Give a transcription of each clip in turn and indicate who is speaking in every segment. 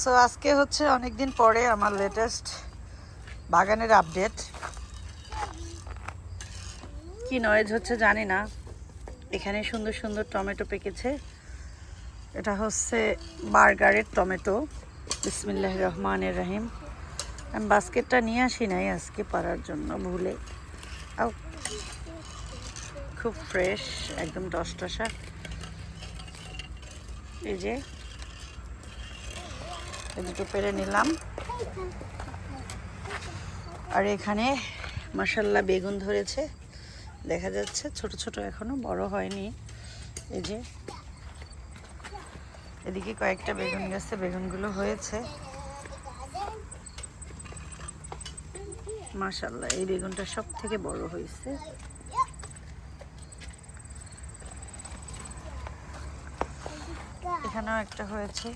Speaker 1: So আজকে হচ্ছে অনেক দিন পরে আমার লেটেস্ট বাগানের আপডেট কি নয়েজ হচ্ছে জানি না। এখানে সুন্দর সুন্দর টমেটো পেকেছে। এটা হচ্ছে বার্গারের টমেটো। বিসমিল্লাহ রহমানের রহিম। আমি বাস্কেটটা নিয়ে আসি নাই আজকে পারার জন্য, ভুলে। খুব ফ্রেশ একদম টসটসা এই যে দুটো পেরে নিলাম। আর এখানে মাসাল্লাহ বেগুন ধরেছে। দেখা যাচ্ছে ছোট ছোট এখনও, বড় হয়নি। এই যে এদিকে কয়েকটা বেগুন গেছে বেগুনগুলো হয়েছে। মাশাল্লাহ, এই বেগুনটা সব থেকে বড় হয়েছে। এখানেও একটা হয়েছে।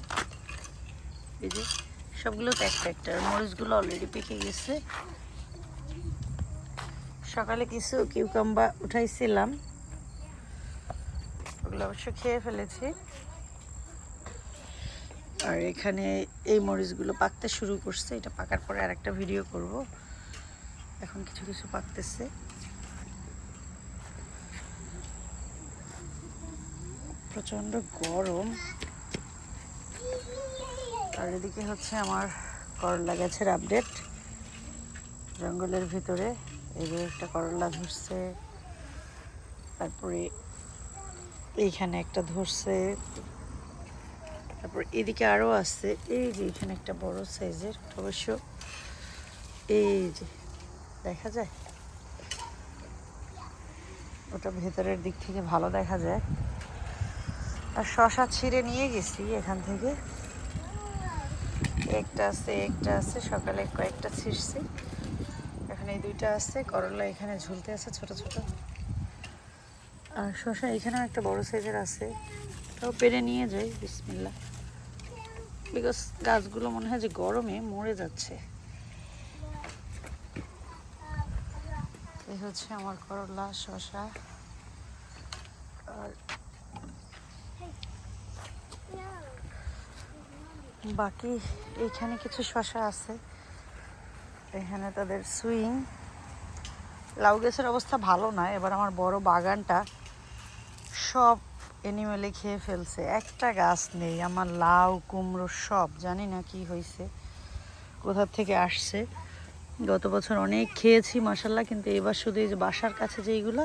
Speaker 1: এই যে সবগুলো তো একটা একটা মরিচগুলো অলরেডি পেকে গেছে। সকালে কিছু কিউকাম্বা উঠাইছিলাম। ওগুলো অবশ্য খেয়ে ফেলেছি। আর এখানে এই মরিচগুলো পাকতে শুরু করছে, এটা পাকার পরে আর একটা ভিডিও করব। এখন কিছু কিছু পাকতেছে। প্রচণ্ড গরম। আর এদিকে হচ্ছে আমার করলা গাছের আপডেট জঙ্গলের ভিতরে এই যে একটা করলা ধরছে, তারপরে এইখানে একটা ধরছে, তারপর এদিকে আরও আছে, এই যে এখানে একটা বড় সাইজের অবশ্য এই যে, দেখা যায়? ওটা ভেতরের দিক থেকে ভালো দেখা যায়। আর শশা ছিঁড়ে নিয়ে গেছি এখান থেকে। একটা আছে একটা আছে, সকালে কয়েকটা ছিঁড়ছি। এখানে এই দুইটা আছে, করলা এখানে ঝুলতে আছে ছোট ছোট। আর শশা এখানেও একটা বড় সাইজের আছে। তাও পেরে নিয়ে যাই বিসমিল্লা বিকজ গাছগুলো মনে হয় যে গরমে মরে যাচ্ছে। এই হচ্ছে আমার করলা শশা আর বাকি এইখানে কিছু শশা আছে। এখানে তাদের সুইং লাউ গাছের অবস্থা ভালো না, এবার আমার বড় বাগানটা সব এনিমেলে খেয়ে ফেলছে। একটা গাছ নেই, আমার লাউ, কুমড়ো সব, জানি না কি হয়েছে, কোথা থেকে আসছে। গত বছর অনেক খেয়েছি মশাল্লা কিন্তু এবার শুধু এই যে বাসার কাছে যেইগুলো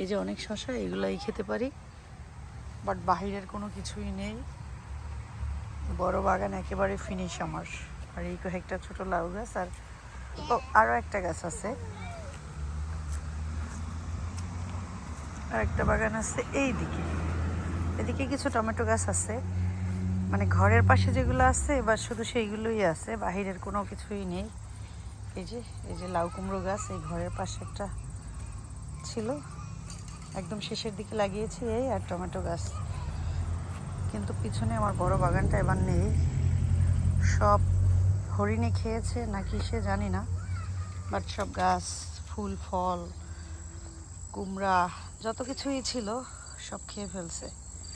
Speaker 1: এই যে অনেক শশা, এগুলাই খেতে পারি। বাট বাহিরের কোনো কিছুই নেই। বড় বাগান একেবারে ফিনিশ আমার। আর এই কয়েকটা ছোট লাউ গাছ আর ও আরও একটা গাছ আছে। আর একটা বাগান আছে এই দিকে এদিকে কিছু টমেটো গাছ আছে। মানে ঘরের পাশে যেগুলো আছে এবার শুধু সেইগুলোই আছে, বাহিরের কোনো কিছুই নেই। এই যে এই যে লাউ কুমড়ো গাছ, এই ঘরের পাশে একটা ছিল। একদম শেষের দিকে লাগিয়েছি এই আর টমেটো গাছ। কিন্তু পিছনে আমার বড় বাগানটা এবার নেই। সব হরিণে খেয়েছে, নাকি সে জানি না। বাট সব গাছ, ফুল, ফল, কুমড়া, যত কিছুই ছিল, সব খেয়ে ফেলছে।